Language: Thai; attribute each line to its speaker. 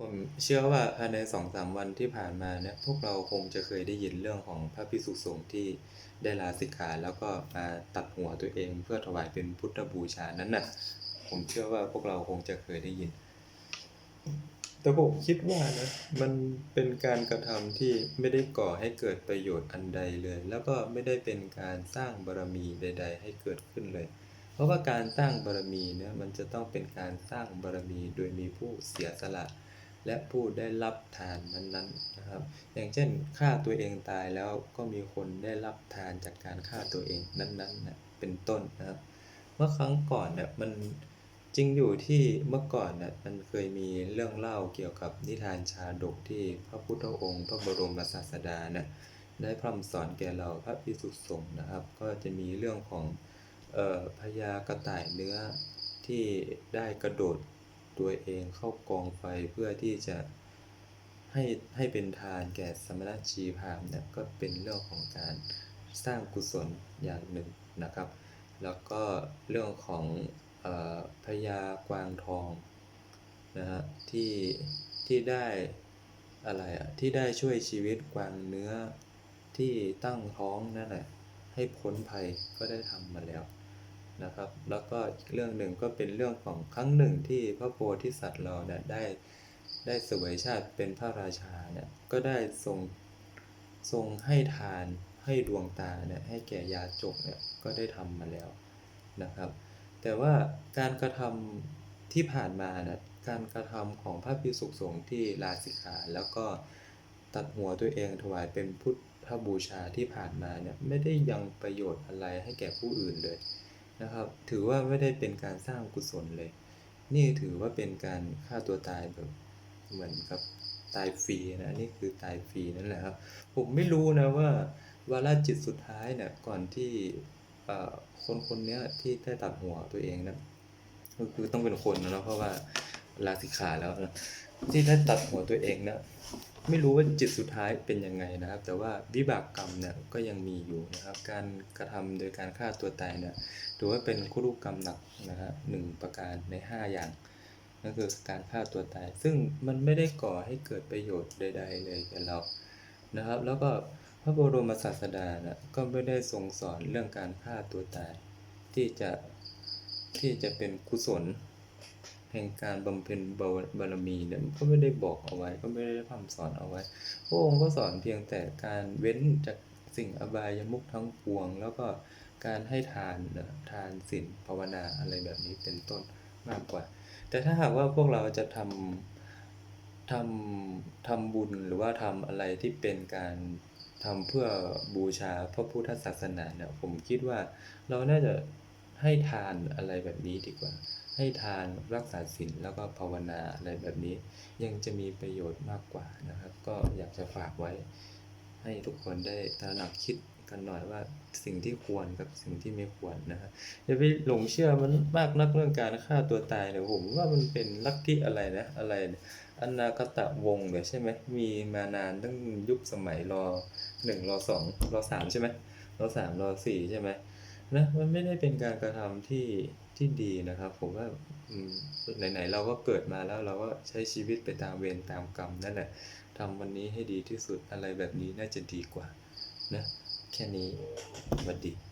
Speaker 1: ผมเชื่อว่าภายในสองสามวันที่ผ่านมาเนี่ยพวกเราคงจะเคยได้ยินเรื่องของพระภิกษุสงฆ์ที่ได้ลาสิกขาแล้วก็มาตัดหัวตัวเองเพื่อถวายเป็นพุทธบูชานั้นน่ะ ผมเชื่อว่าพวกเราคงจะเคยได้ยิน แต่ผมคิดว่านะมันเป็นการกระทำที่ไม่ได้ก่อให้เกิดประโยชน์อันใดเลย แล้วก็ไม่ได้เป็นการสร้างบารมีใด ๆ ให้เกิดขึ้นเลย เพราะว่าการสร้างบารมีเนี่ยมันจะต้องเป็นการสร้างบารมีโดยมีผู้เสียสละ และผู้ได้รับทานนั้นๆนะครับ อย่างเช่นฆ่าตัวเองตายแล้วก็มีคนได้รับทานจากการฆ่าตัวเองนั้นๆนะเป็นต้นนะครับ เมื่อครั้งก่อนเนี่ยมันจริงอยู่ที่เมื่อก่อนเนี่ยมันเคยมีเรื่องเล่าเกี่ยวกับนิทานชาดกที่พระพุทธองค์ พระบรมศาสดานี่ยได้พร่ำสอนแก่เราพระภิกษุสงฆ์นะครับ ก็จะมีเรื่องของออพญากระต่ายเนื้อที่ได้กระโดด ตัวเองเข้ากองไฟเพื่อที่จะให้ให้เป็นทานแก่สมณชีพามเนี่ยก็เป็นเรื่องของการสร้างกุศลอย่างหนึ่งนะครับ แล้วก็เรื่องของออพญากวางทองนะฮะที่ที่ได้อะไรอะที่ได้ช่วยชีวิตกวางเนื้อที่ตั้งท้องนั่นแหละให้พ้นภัยก็ได้ทำมาแล้ว นะครับ แล้วก็อีกเรื่องหนึ่งก็เป็นเรื่องของครั้งหนึ่งที่พระโพธิสัตว์เราเนี่ยได้ได้สวยชาติเป็นพระราชาเนี่ยก็ได้ทรงทรงให้ทานให้ดวงตาเนี่ยให้แก่ยาจกเนี่ยก็ได้ทำมาแล้วนะครับ แต่ว่าการกระทำที่ผ่านมานะการกระทำของพระภิกษุสงฆ์ที่ลาสิกขาแล้วก็ตัดหัวตัวเองถวายเป็นพุทธบูชาที่ผ่านมาเนี่ยไม่ได้ยังประโยชน์อะไรให้แก่ผู้อื่นเลย นะครับ ถือว่าไม่ได้เป็นการสร้างกุศลเลย นี่ถือว่าเป็นการฆ่าตัวตายแบบเหมือนกับตายฟรีนะนี่คือตายฟรีนั่นแหละครับ ผมไม่รู้นะว่าวาระจิตสุดท้ายเนี่ยก่อนที่อ่อคนคนนี้ที่ได้ตัดหัวตัวเองนะก็คือต้องเป็นคนนะเพราะว่าลาสิกขาแล้วนะที่ได้ตัดหัวตัวเองนะ ไม่รู้ว่าจิตสุดท้ายเป็นยังไงนะครับ แต่ว่าวิบากกรรมเนี่ยก็ยังมีอยู่นะครับ การกระทำโดยการฆ่าตัวตายเนี่ยถือว่าเป็นคุรุกรรมหนักนะฮะหนึ่งประการในห้าอย่างนั่นคือการฆ่าตัวตาย ซึ่งมันไม่ได้ก่อให้เกิดประโยชน์ใด ๆ เลยแก่เรานะครับ แล้วก็พระบรมศาสดานะก็ไม่ได้ทรงสอนเรื่องการฆ่าตัวตาย ที่จะที่จะเป็นกุศล แห่งการบำเพ็ญบารมีเนี่ยก็ไม่ได้บอกเอาไว้ก็ไม่ได้พร่ำสอนเอาไว้ พระองค์ก็สอนเพียงแต่การเว้นจากสิ่งอบายมุขทั้งปวง แล้วก็การให้ทานนะทานศีลภาวนาอะไรแบบนี้เป็นต้นมากกว่า แต่ถ้าหากว่าพวกเราจะทำทำทำบุญหรือว่าทำอะไรที่เป็นการทำเพื่อบูชาพระพุทธศาสนาเนี่ยผมคิดว่าเราน่าจะให้ทานอะไรแบบนี้ดีกว่า ให้ทานรักษาศีลแล้วก็ภาวนาอะไรแบบนี้ ยังจะมีประโยชน์มากกว่านะครับ ก็อยากจะฝากไว้ ให้ทุกคนได้ตระหนักคิดกันหน่อยว่าสิ่งที่ควรกับสิ่งที่ไม่ควรนะครับอย่าไปหลงเชื่อมันมากนักเรื่องการฆ่าตัวตายเนี่ยผมว่ามันเป็นลัทธิอะไรนะอะไรเนี่ยอนาคตะวงศ์เนี่ยใช่ไหมมีมานานตั้งยุคสมัยรอหนึ่งรอสองรอสามใช่ไหมรอสามรอสี่ใช่ไหม นะมันไม่ได้เป็นการกระทำที่ที่ดีนะครับ ผมว่าอืมไหนๆเราก็เกิดมาแล้วเราก็ใช้ชีวิตไปตามเวรตามกรรมนั่นแหละทำวันนี้ให้ดีที่สุดอะไรแบบนี้น่าจะดีกว่านะแค่นี้สวัสดี